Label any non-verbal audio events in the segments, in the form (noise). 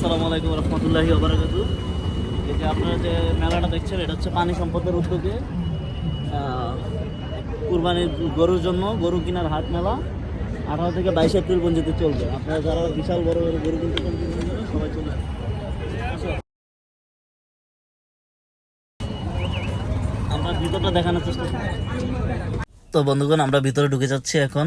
আসসালামু আলাইকুম রহমতুল্লাহি ওবরাকাত এই যে আপনারা যে মেলাটা দেখছেন, এটা হচ্ছে পানি সম্পদের উদ্যোগে কুরবানির গরুর জন্য গরু কেনার হাট মেলা। আঠারো থেকে বাইশ এপ্রিল পর্যন্ত চলবে। আপনারা যারা বিশাল বড় বড় গরু কিনতে সবাই চলে আমরা ভিতরটা দেখানোর চেষ্টা তো বন্ধুগণ, আমরা ভিতরে ঢুকে যাচ্ছি এখন।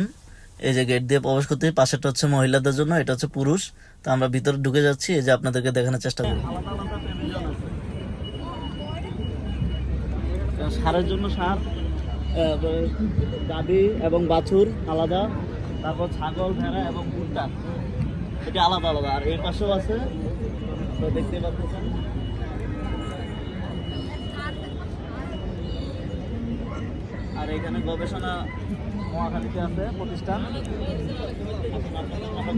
এই যে গেট দিয়ে প্রবেশ করতে পাশেরটা হচ্ছে মহিলাদের জন্য, এটা হচ্ছে পুরুষ। তো আমরা ভিতরে ঢুকে যাচ্ছি, এই যে আপনাদেরকে দেখানোর চেষ্টা করি। সারের জন্য সার গাভি এবং বাছুর আলাদা, তারপর ছাগল, ভেড়া এবং ভুট্টা। এটা আলাদা আলাদা, আর এই পাশেও আছে দেখতে পাচ্ছেন। আর এখানে গবেষণা মহাখালীতে আছে প্রতিষ্ঠান।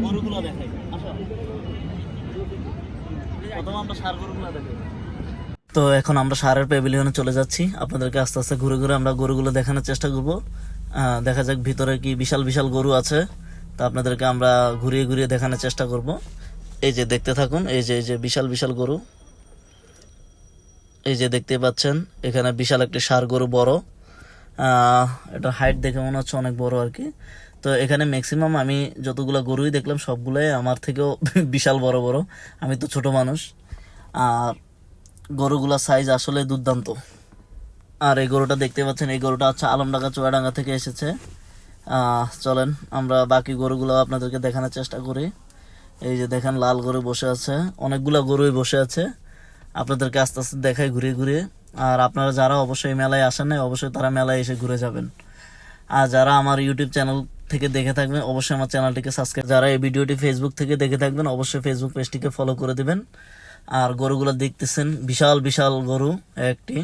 গরুগুলো দেখাই। প্রথম আমরা সার গরুগুলো দেখাই। তো এখন আমরা সারের প্যাভিলিয়নে চলে যাচ্ছি। আপনাদেরকে আস্তে আস্তে ঘুরে ঘুরে আমরা গরুগুলো দেখানোর চেষ্টা করব। আহ, দেখা যাক ভিতরে কি বিশাল বিশাল গরু আছে। তো আপনাদেরকে আমরা ঘুরিয়ে ঘুরিয়ে দেখানোর চেষ্টা করব। এই যে দেখতে থাকুন এই যে এই যে বিশাল বিশাল গরু। এই যে দেখতে পাচ্ছেন এখানে বিশাল একটি সার গরু বড়। এটা হাইট দেখে মনে হচ্ছে অনেক বড় আর কি। তো এখানে ম্যাক্সিমাম আমি যতগুলো গরুই দেখলাম, সবগুলোই আমার থেকেও (laughs) বিশাল বড় বড়। আমি তো ছোট মানুষ। আর গরুগুলা সাইজ আসলে দুর্দান্ত। আর এই গরুটা দেখতে পাচ্ছেন, এই গরুটা হচ্ছে আলমডাঙ্গা, চুয়াডাঙ্গা থেকে এসেছে। চলেন আমরা বাকি গরুগুলো আপনাদেরকে দেখানোর চেষ্টা করি। এই যে দেখেন, লাল গরু বসে আছে। অনেকগুলা গরুই বসে আছে। আপনাদেরকে আস্তে আস্তে দেখাই, ঘুরিয়ে ঘুরিয়ে। আর আপনারা যারা অবশ্যই মেলায় আসেন নাই, অবশ্যই তারা মেলায় এসে ঘুরে যাবেন। আর যারা আমার ইউটিউব চ্যানেল থেকে দেখে থাকবেন, অবশ্যই আমার চ্যানেলটিকে সাবস্ক্রাইব যারা এই ভিডিওটি ফেসবুক থেকে দেখে থাকবেন, অবশ্যই ফেসবুক পেজটিকে ফলো করে দিবেন। আর গরুগুলো দেখতেছেন, বিশাল বিশাল গরু একটি।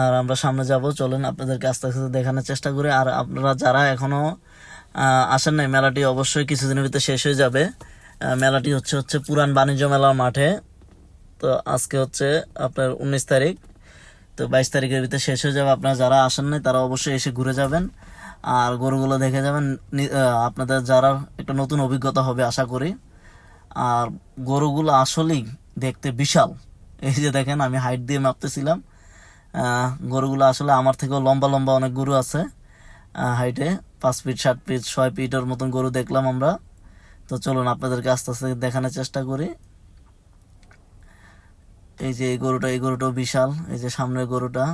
আর আমরা সামনে যাব, চলেন আপনাদেরকে আস্তে আস্তে দেখানোর চেষ্টা করি। আর আপনারা যারা এখনও আসেন নাই, মেলাটি অবশ্যই কিছুদিনের ভিতরে শেষ হয়ে যাবে। মেলাটি হচ্ছে হচ্ছে পুরান বাণিজ্য মেলার মাঠে। তো আজকে হচ্ছে আপনার উনিশ তারিখ। তো বাইশ তারিখের ভিতরে শেষ হয়ে যাবে। আপনারা যারা আসেন নাই, তারা অবশ্যই এসে ঘুরে যাবেন। আর গরুগুলো দেখে যাবেন আপনাদের যারা একটা নতুন অভিজ্ঞতা হবে, আশা করি। আর গরুগুলো আসলেই দেখতে বিশাল। এই যে দেখেন, আমি হাইট দিয়ে মাপতেছিলাম। গরুগুলো আসলে আমার থেকেও লম্বা লম্বা অনেক গরু আছে। হাইটে পাঁচ ফিট সাত ফিট ছয় ফিটের মতন গরু দেখলাম আমরা। তো চলুন, আপনাদেরকে আস্তে আস্তে দেখানোর চেষ্টা করি। এই যে এই গরুটা, এই গরুটাও বিশাল, এই যে সামনের গরুটা।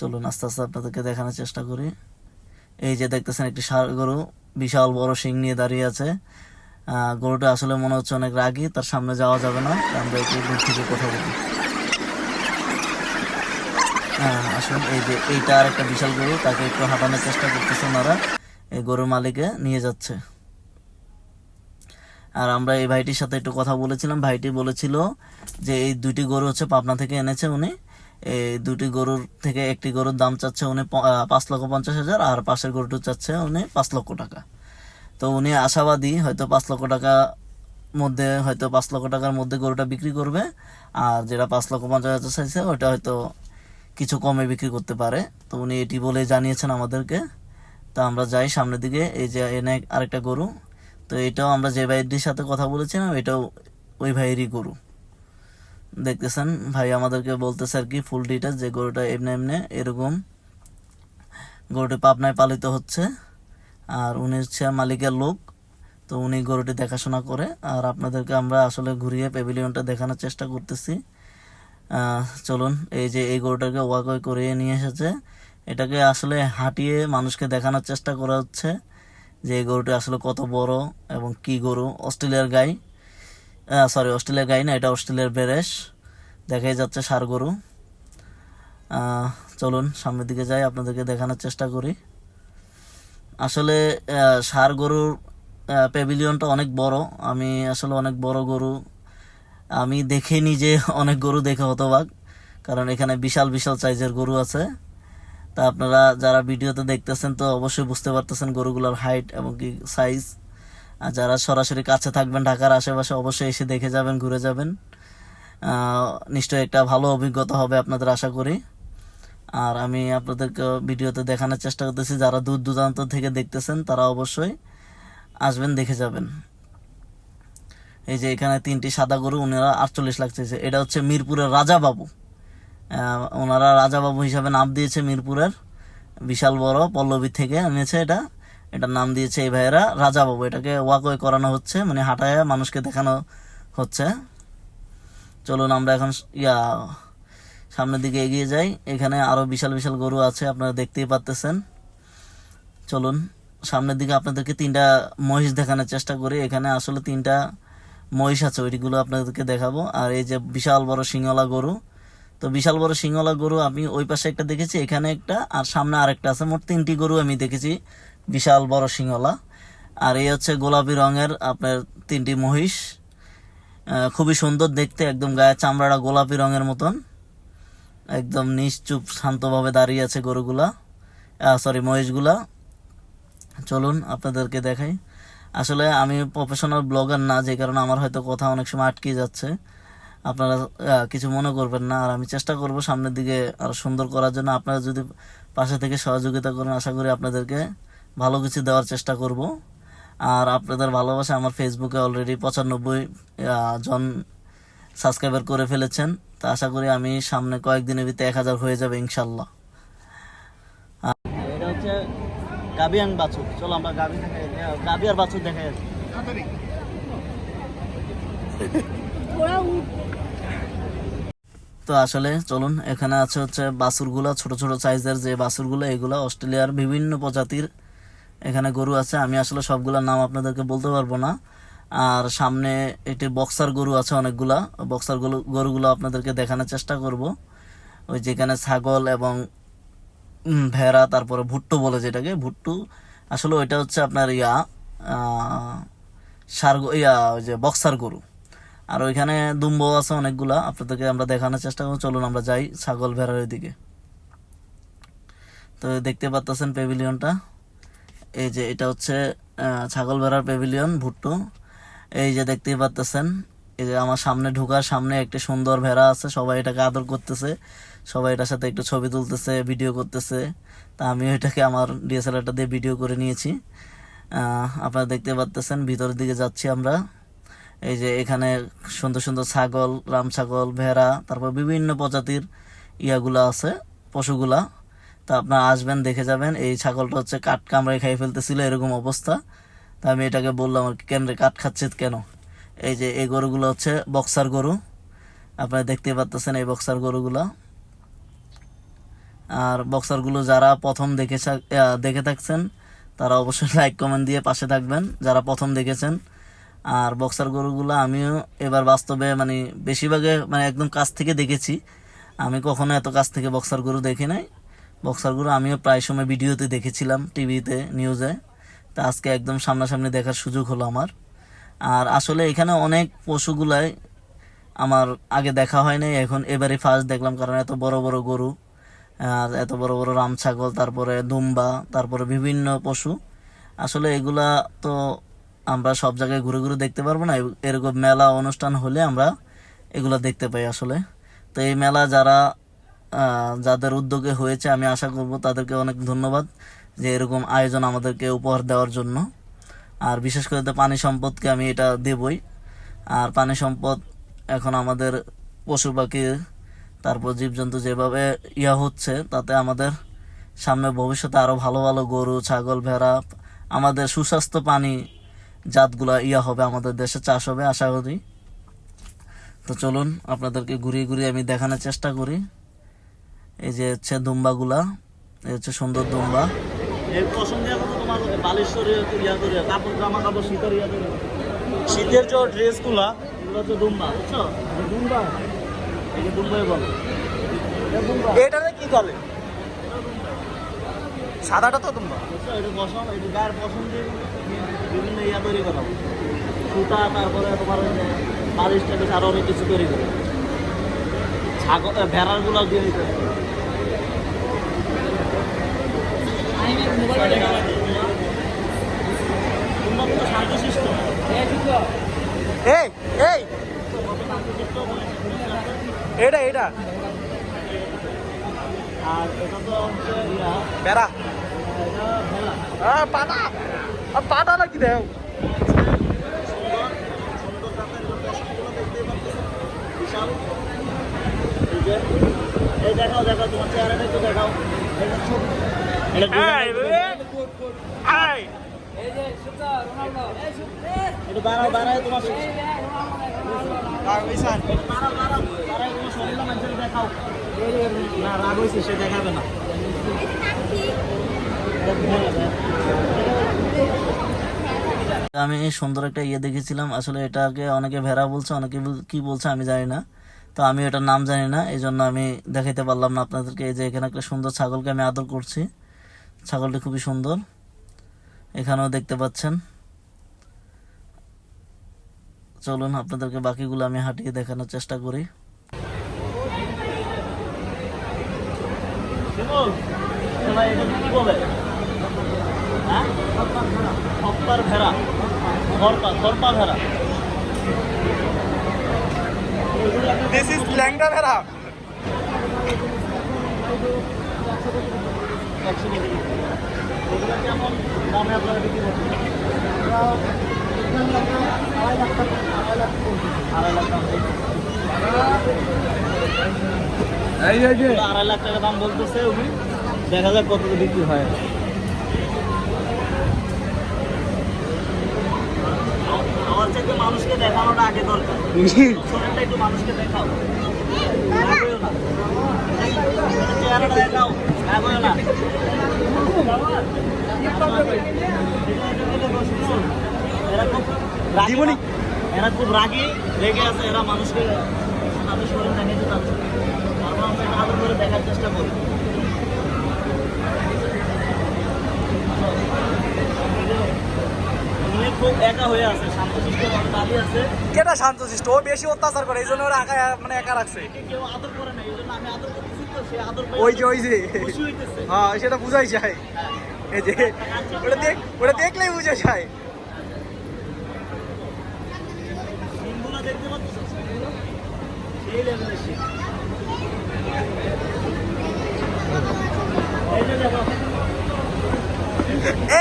চলুন আস্তে আস্তে আপনাদেরকে দেখানোর চেষ্টা করি। এই যে দেখতেছেন একটি ষাঁড় গরু, বিশাল বড় শিং নিয়ে দাঁড়িয়ে আছে। গরুটা আসলে মনে হচ্ছে অনেক রাগী, তার সামনে যাওয়া যাবে না। আমরা একটু দূর থেকে কথা বলি। হ্যাঁ আসুন, এই যে এইটা আর একটা বিশাল গরু, তাকে একটু হাঁটানোর চেষ্টা করতেছে ওনারা। এই গরুর মালিকে নিয়ে যাচ্ছে। আর আমরা এই ভাইটির সাথে একটু কথা বলেছিলাম। ভাইটি বলেছিল যে এই দুটি গরু হচ্ছে পাবনা থেকে এনেছে উনি। এই দুটি গরুর থেকে একটি গরুর দাম চাচ্ছে উনি পাঁচ লক্ষ পঞ্চাশ হাজার আর পাশের গরুটি চাচ্ছে উনি পাঁচ লক্ষ টাকা। তো উনি আশাবাদী হয়তো পাঁচ লক্ষ টাকা মধ্যে, হয়তো পাঁচ লক্ষ টাকার মধ্যে গরুটা বিক্রি করবে। আর যেটা পাঁচ লক্ষ পঞ্চাশ হাজার চাইছে, ওটা হয়তো কিছু কমে বিক্রি করতে পারে। তো উনি এটি বলে জানিয়েছেন আমাদেরকে। তো আমরা যাই সামনের দিকে, এই যে এনে আরেকটা গরু। তো এটাও আমরা যে ভাইটির সাথে কথা বলেছিলাম, এটাও ওই ভাইয়েরই গরু। দেখতেছেন, ভাই আমাদেরকে বলতেছে আর কি ফুল ডিটেলস যে গরুটা এমনি এমনি এরকম গরুটি পাবনায় পালিত হচ্ছে। আর উনি হচ্ছে মালিকের লোক, তো উনি গরুটি দেখাশোনা করে। আর আপনাদেরকে আমরা আসলে ঘুরিয়ে প্যাভিলিয়নটা দেখানোর চেষ্টা করতেছি। চলুন, এই যে এই গরুটাকে ওয়াকওয়ে করিয়ে নিয়ে এসেছে। এটাকে আসলে হাঁটিয়ে মানুষকে দেখানোর চেষ্টা করা হচ্ছে। যে গরুটি আসলে কত বড় এবং কি গরু, অস্ট্রেলিয়ার গাই। সরি অস্ট্রেলিয়ার গাই না, এটা অস্ট্রেলিয়ার বেরেশ। দেখাই যাচ্ছে সার গরু। চলুন সামনের দিকে যাই, আপনাদেরকে দেখানোর চেষ্টা করি। আসলে ষাঁড় গরুর প্যাভিলিয়নটা অনেক বড়। আমি আসলে অনেক বড় গরু। আমি দেখে নিজে অনেক গরু দেখে হতবাক। কারণ এখানে বিশাল বিশাল সাইজের গরু আছে। তা আপনারা যারা ভিডিওতে দেখতেছেন তো অবশ্যই বুঝতে পারতেছেন গরুগুলোর হাইট এবং কি সাইজ আর যারা সরাসরি কাছে থাকবেন ঢাকার আশেপাশে অবশ্যই এসে দেখে যাবেন, ঘুরে যাবেন। নিশ্চয়ই একটা ভালো অভিজ্ঞতা হবে আপনাদের আশা করি। আর আমি আপনাদেরকে ভিডিওতে দেখানোর চেষ্টা করতেছি, যারা দূর দূরান্ত থেকে দেখতেছেন তারা অবশ্যই আসবেন, দেখে যাবেন। এই যে এখানে তিনটি সাদা গরু ওনারা আটচল্লিশ লাখ চাইছে। এটা হচ্ছে মিরপুরের রাজা বাবু ওনারা রাজা বাবু হিসাবে নাম দিয়েছে মিরপুরের, বিশাল বড়, পল্লবী থেকে এনেছে এটা। এটার নাম দিয়েছে এই ভাইয়েরা রাজা বাবু এটাকে ওয়াকওয়ে করানো হচ্ছে মানে হাঁটায় মানুষকে দেখানো হচ্ছে। চলুন আমরা এখন ইয়া, সামনের দিকে এগিয়ে যাই। এখানে আরও বিশাল বিশাল গরু আছে, আপনারা দেখতেই পাচ্তেছেন চলুন, সামনের দিকে আপনাদেরকে তিনটা মহিষ দেখানোর চেষ্টা করি। এখানে আসলে তিনটা মহিষ আছে, ওইগুলো আপনাদেরকে দেখাবো। আর এই যে বিশাল বড় সিংহলা গরু তো বিশাল বড় সিংহলা গরু আমি ওই পাশে একটা দেখেছি, এখানে একটা, আর সামনে আরেকটা আছে। মোট তিনটি গরু আমি দেখেছি, বিশাল বড় সিংহলা আর এই হচ্ছে গোলাপি রঙের আপনার তিনটি মহিষ। খুবই সুন্দর দেখতে, একদম গায়ে চামড়াটা গোলাপি রঙের মতন। একদম নিশ্চুপ, শান্তভাবে দাঁড়িয়ে আছে গরুগুলা সরি মহিষগুলা। চলুন আপনাদেরকে দেখাই। আসলে আমি প্রফেশনাল ব্লগার না, যে কারণে আমার হয়তো কথা অনেক সময় আটকে যাচ্ছে। আপনারা কিছু মনে করবেন না। আর আমি চেষ্টা করব সামনের দিকে আরও সুন্দর করার জন্য। আপনারা যদি পাশে থেকে সহযোগিতা করেন আশা করি আপনাদেরকে ভালো কিছু দেওয়ার চেষ্টা করব। আর আপনাদের ভালোবাসা আমার ফেসবুকে অলরেডি পঁচানব্বই জন সাবস্ক্রাইবার করে ফেলেছেন। তা আশা করি আমি সামনে কয়েকদিনের ভিতরে এক হাজার হয়ে যাবে ইনশাল্লাহ। এটা হচ্ছে গাবি আর বাছুর। চলো আমরা গাবি দেখাই গাবি আর বাছুর দেখাই তো আসলে চলুন, এখানে আছে হচ্ছে বাছুরগুলা ছোট ছোট সাইজের যে বাছুরগুলো এগুলো অস্ট্রেলিয়ার বিভিন্ন প্রজাতির এখানে গরু আছে। আমি আসলে সবগুলোর নাম আপনাদেরকে বলতে পারব না। আর সামনে একটি বক্সার গরু আছে অনেকগুলা। বক্সার গরু, গরুগুলো আপনাদেরকে দেখানোর চেষ্টা করব। ওই যেখানে ছাগল এবং ভেড়া, তারপরে ভুট্টু বলে যেটাকে, ভুট্টু। আসলে ওইটা হচ্ছে আপনার ইয়া সার ইয়া, ওই যে বক্সার গরু। আর ওইখানে দুম্ব আছে অনেকগুলা। আপনাদেরকে আমরা দেখানোর চেষ্টা করব। চলুন আমরা যাই ছাগল ভেড়ার ওইদিকে তো দেখতে পাচ্ছেন পেভিলিয়নটা এই যে এটা হচ্ছে ছাগল ভেড়ার পেভিলিয়ন ভুট্টু। এই যে দেখতেই পাচ্তেছেন, এই যে আমার সামনে ঢোকার সামনে একটি সুন্দর ভেড়া আছে। সবাই এটাকে আদর করতেছে। সবাই এটার সাথে একটু ছবি তুলতেছে ভিডিও করতেছে। তা আমি এটাকে আমার ডিএসএলআরটা দিয়ে ভিডিও করে নিয়েছি। আপনারা দেখতে পাচ্তেছেন, ভিতরের দিকে যাচ্ছি আমরা। এই যে এখানে সুন্দর সুন্দর ছাগল রাম ছাগল ভেড়া তারপর বিভিন্ন প্রজাতির ইয়াগুলা আছে পশুগুলা। তা আপনার আসবেন দেখে যাবেন। এই ছাগলটা হচ্ছে কাঠ কামড়ে খাই ফেলতেছিল এরকম অবস্থা। তা আমি এটাকে বললাম আর কি, কেন রে কাঠ খাচ্ছে কেন? এই যে এই গরুগুলো হচ্ছে বক্সার গরু। আপনারা দেখতে পাচ্তেছেন এই বক্সার গরুগুলা। আর বক্সারগুলো যারা প্রথম দেখে দেখে থাকছেন তারা অবশ্যই (laughs) লাইক কমেন্ট দিয়ে পাশে থাকবেন। যারা প্রথম দেখেছেন আর বক্সার গরুগুলো আমিও এবার বাস্তবে মানে বেশিরভাগে মানে একদম কাছ থেকে দেখেছি। আমি কখনো এত কাছ থেকে বক্সার গরু দেখি নাই। বক্সার গরু আমিও প্রায় সময় ভিডিওতে দেখেছিলাম টিভিতে নিউজে তা আজকে একদম সামনাসামনি দেখার সুযোগ হলো আমার। আর আসলে এখানে অনেক পশুগুলাই আমার আগে দেখা হয় নাই, এখন এবারে ফার্স্ট দেখলাম কারণ এত বড় বড় গরু, আর এত বড় বড় রাম ছাগল, তারপরে দুম্বা, তারপরে বিভিন্ন পশু। আসলে এগুলা তো আমরা সব জায়গায় ঘুরে ঘুরে দেখতে পারব না। এরকম মেলা অনুষ্ঠান হলে আমরা এগুলো দেখতে পাই আসলে। তো এই মেলা যারা যাদের উদ্যোগে হয়েছে, আমি আশা করব তাদেরকে অনেক ধন্যবাদ যে এরকম আয়োজন আমাদেরকে উপহার দেওয়ার জন্য। আর বিশেষ করে তো পানি সম্পদকে আমি এটা দেবই। আর পানি সম্পদ এখন আমাদের পশু পাখি, তারপর জীবজন্তু যেভাবে ইয়া হচ্ছে, তাতে আমাদের সামনে ভবিষ্যতে আরও ভালো ভালো গরু, ছাগল, ভেড়া, আমাদের সুস্বাস্থ্য পানি জাতগুলা ইয়া হবে আমাদের দেশে চাষ হবে আশা করি। তো চলুন আপনাদেরকে ঘুরিয়ে ঘুরিয়ে আমি দেখানোর চেষ্টা করি। এই যে হচ্ছে দুম্বাগুলা এই হচ্ছে সুন্দর দুম্বা। ইয়া শীতের যে ড্রেসগুলা এগুলো হচ্ছে দুম্বা বুঝছ? দুম্বা? এই যে দুম্বাই বলো। এটাতে কি করে সাদাটা তো তোমরা এটা পশম এটা গায়ের পশম দিয়ে বিভিন্ন ইয়া তৈরি করা। সুতা তারপরে তোমার ওই যে বালিশ টালিশ আরও অনেক কিছু তৈরি করে। ছাগল ভেড়ারগুলো দিয়ে দিতে শান্তশিষ্ট এই এই। এটা এটা আর এটা তো হচ্ছে ইয়া। বেড়া ভেড়া। আহ, পাটা আর পাটা নাকি দেও সুন্দর সুন্দর জাতের বিশাল এই দেখাও দেখাও তোমার চেহারাটা একটু দেখাও এই যে ছোট- এটা দুজন- একটু দাঁড়াও দাঁড়াও তোমার দেখাও না রাগ হয়েছে সে দেখাবে না আমি সুন্দর একটা ইয়ে দেখেছিলাম। আসলে এটাকে অনেকে ভেড়া বলছে, অনেকে বল- কি বলছে আমি জানি না। তো আমি এটার নাম জানি না এই জন্য আমি দেখাইতে পারলাম না আপনাদেরকে। এই যে এখানে একটা সুন্দর ছাগলকে আমি আদর করছি। ছাগলটি খুবই সুন্দর। এখানেও দেখতে পাচ্ছেন। চলুন, আপনাদেরকে বাকিগুলো আমি হাঁটিয়ে দেখানোর চেষ্টা করি। হ্যাঁ? খপ্পার ভেড়া। খরপা খরপা ভেড়া। দিস ইজ ল্যাংটা ভেড়া। একশো কেজি। এগুলো কেমন দামে আপনারা বিক্রি করছেন? আড়াই লাখ টাকা আড়াই লাখ আড়াই লাখ দাম এই যে। আড়াই লাখ টাকা দাম বলতেছে উনি। দেখা যাক কত বিক্রি হয়। চাইতে মানুষকে দেখানোটা আগে দরকার শরীরটা একটু মানুষকে দেখাও। চেহারাটা দেখাও না। এরা খুব রাগী? এরা খুব রাগী রেগে আছে এরা মানুষকে তাদের শরীর দেখাতে চাচ্ছে তারপর আমরা এটা আদর করে দেখার চেষ্টা করি উনি খুব একা হয়ে আছে শান্তশিষ্ট ভাবে দাঁড়িয়ে কেটা শান্তশিষ্ট? ও বেশি অত্যাচার করে এই জন্য ওরা একা মানে একা রাখছে। ওই যে ওই যে। হ্যাঁ সেটা বুঝাই যায়। এই যে ওটা দেখ ওটা দেখলেই বুঝে যায়।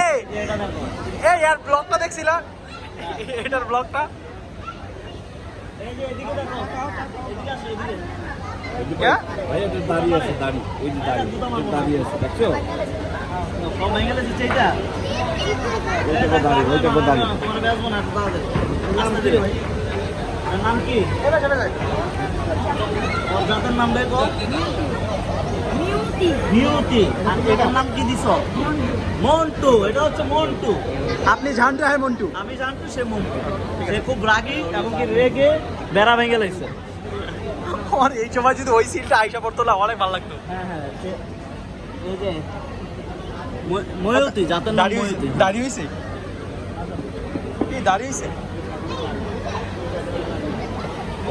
এই এই ইয়ার ব্লগটা দেখছিলা? এটার ব্লগটা নাম কি? নাম দেখো বিউটি আর এটার নাম কি দিছ? মন্টু। এটা হচ্ছে মন্টু। আপনি ঝান্টু হ্যাঁ মন্টু? আমি জানতো সে মন্টু। সে খুব রাগী এমনকি রেগে বেড়া ভেঙে লাগছে আমার এই সময় যদি ওই সিনটা আইসা পড়তো না অনেক ভালো লাগতো। হ্যাঁ হ্যাঁ এই যে ময়ূতি জাতের নাম ময়ূতি দাড়ি হইছে? কি দাড়ি হইছে?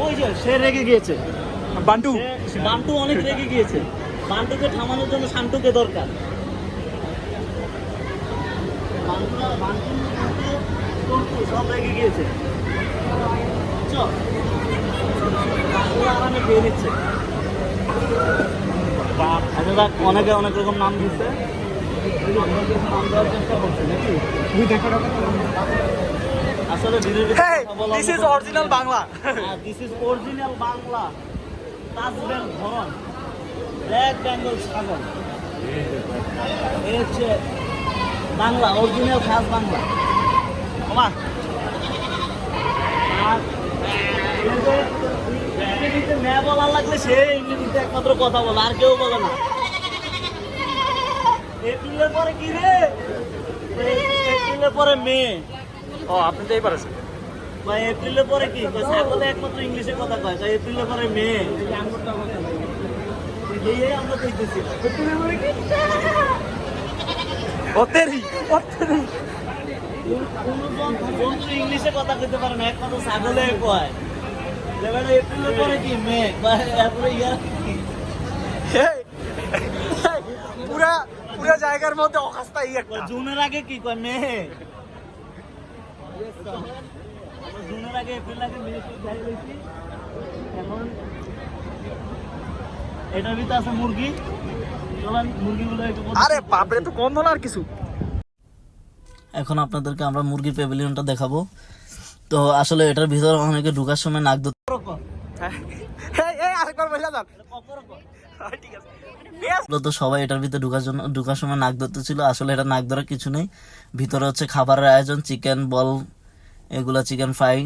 ওই যে সে রেগে গিয়েছে। বান্টু? বান্টু অনেক রেগে গিয়েছে। বান্টুকে থামানোর জন্য শান্তুকে দরকার। সব রেগে গিয়েছে। আচ্ছা দেখ অনেকে অনেক রকম নাম দিচ্ছে আসলে this is original Bangla this is original Bangla তাজবেল ধরন ব্ল্যাক বেঙ্গল ছাগল। এই হচ্ছে বাংলা অরিজিনাল খাস বাংলা। ওমা। আর ইংরেজিতে মেয়ে বলার লাগলে সে ইংরেজিতে একমাত্র কথা বলে আর কেউ বলে না। এপ্রিলের পরে কি রে? এপ্রিলের পরে মেয়ে ও আপনি তো এইবার আছেন। বা এপ্রিলের পরে কি? ছাগলে একমাত্র ইংলিশে কথা কয় কয় এপ্রিলের পরে মে। জন্তু ইংলিশে কথা কইতে পারে না একমাত্র ছাগলে কয় এবারে এপ্রিলের পরে কি মে বা এরপরে ইয়ার কি? হেই হেই, পুরা পুরা জায়গার মধ্যে অকাস্তা জুনের আগে কি কয় মে জুনের আগে এপ্রিল আগে মে এখন এটার ভিতরে আছে মুরগি। চলেন মুরগিগুলো একটু আরে বাপরে তো গন্ধ না আর কিছু? এখন আপনাদেরকে আমরা মুরগির প্যাভিলিয়নটা দেখাবো। তো আসলে এটার ভিতরে অনেকে ঢোকার সময় নাক ধরতে হ্যাঁ, পেঁয়াজ মূলত সবাই এটার ভিতরে ঢুকার জন্য ঢুকার সময় নাক ধরতে ছিল আসলে এটা নাক ধরার কিছু নেই। ভিতরে হচ্ছে খাবারের আয়োজন চিকেন বল এগুলা চিকেন ফ্রাই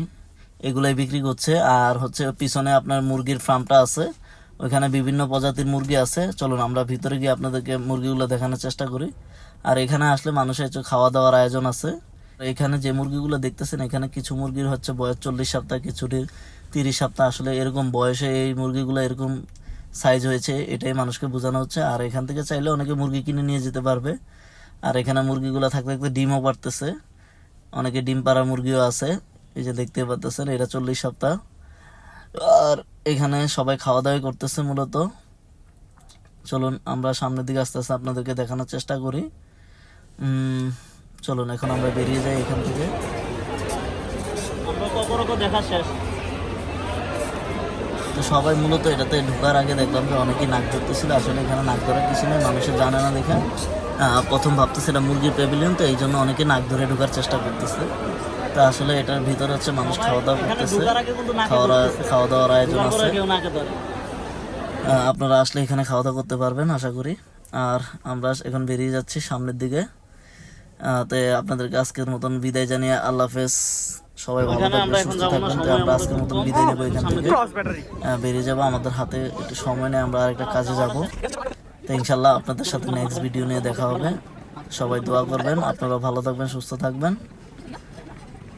এগুলাই বিক্রি করছে। আর হচ্ছে পিছনে আপনার মুরগির ফার্মটা আছে। ওইখানে বিভিন্ন প্রজাতির মুরগি আছে। চলুন, আমরা ভিতরে গিয়ে আপনাদেরকে মুরগিগুলো দেখানোর চেষ্টা করি। আর এখানে আসলে মানুষের খাওয়া দাওয়ার আয়োজন আছে। এখানে যে মুরগিগুলো দেখতেছেন, এখানে কিছু মুরগির হচ্ছে বয়স চল্লিশ সপ্তাহ, কিছুটির তিরিশ সপ্তাহ। আসলে এরকম বয়সে এই মুরগিগুলো এরকম সাইজ হয়েছে, এটাই মানুষকে বোঝানো হচ্ছে। আর এখান থেকে চাইলে অনেকে মুরগি কিনে নিয়ে যেতে পারবে। আর এখানে মুরগিগুলো থাকতে থাকতে ডিমও পারতেছে অনেকে ডিম পাড়া মুরগিও আছে। এই যে দেখতে পারতেছেন এটা চল্লিশ সপ্তাহ। আর এখানে সবাই খাওয়া দাওয়া করতেছে মূলত। চলুন আমরা সামনের দিকে আস্তে আস্তে আপনাদেরকে দেখানোর চেষ্টা করি। চলুন এখন আমরা বেরিয়ে যাই এখান থেকে। দেখা শেষ। তো সবাই মূলত এটাতে ঢোকার আগে দেখলাম যে অনেকেই নাক ধরতেছিল। আসলে এখানে নাক ধরার কিছু নেই মানুষের জানে না দেখে। প্রথম ভাবতেছে এটা মুরগির প্যাভিলিয়ন তো এই জন্য অনেকে নাক ধরে ঢোকার চেষ্টা করতেছে। তো আসলে এটার ভিতরে হচ্ছে মানুষ খাওয়া দাওয়া করতেছে। খাওয়া খাওয়া দাওয়ার আয়োজন আছে। আপনারা আসলে এখানে খাওয়া দাওয়া করতে পারবেন আশা করি। আর আমরা এখন বেরিয়ে যাচ্ছি সামনের দিকে। তো আপনাদেরকে আজকের মতন বিদায় জানিয়ে আল্লাহ হাফেজ। সবাই ভালো থাকবেন সুস্থ থাকবেন। তো আমরা আজকের মতন বিদায় নেব এখান থেকে। বেরিয়ে যাব। আমাদের হাতে একটু সময় নিয়ে আমরা আরেকটা কাজে যাব। তো ইনশাল্লাহ আপনাদের সাথে নেক্সট ভিডিও নিয়ে দেখা হবে। সবাই দোয়া করবেন। আপনারা ভালো থাকবেন সুস্থ থাকবেন।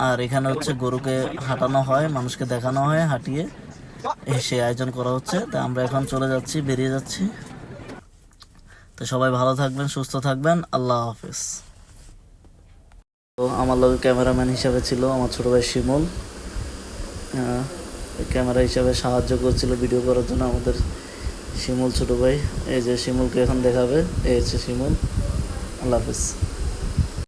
আর এখানে হচ্ছে গরুকে হাঁটানো হয়, মানুষকে দেখানো হয়, হাঁটিয়ে এই সে আয়োজন করা হচ্ছে। তা আমরা এখন চলে যাচ্ছি, বেরিয়ে যাচ্ছি। তো সবাই ভালো থাকবেন, সুস্থ থাকবেন। আল্লাহ হাফেজ। তো আমার লগে ক্যামেরাম্যান হিসাবে ছিল আমার ছোট ভাই শিমুল। ক্যামেরা হিসাবে সাহায্য করছিল ভিডিও করার জন্য আমাদের শিমুল ছোট ভাই। এই যে শিমুলকে এখন দেখাবে, এই হচ্ছে শিমুল। আল্লাহ হাফেজ।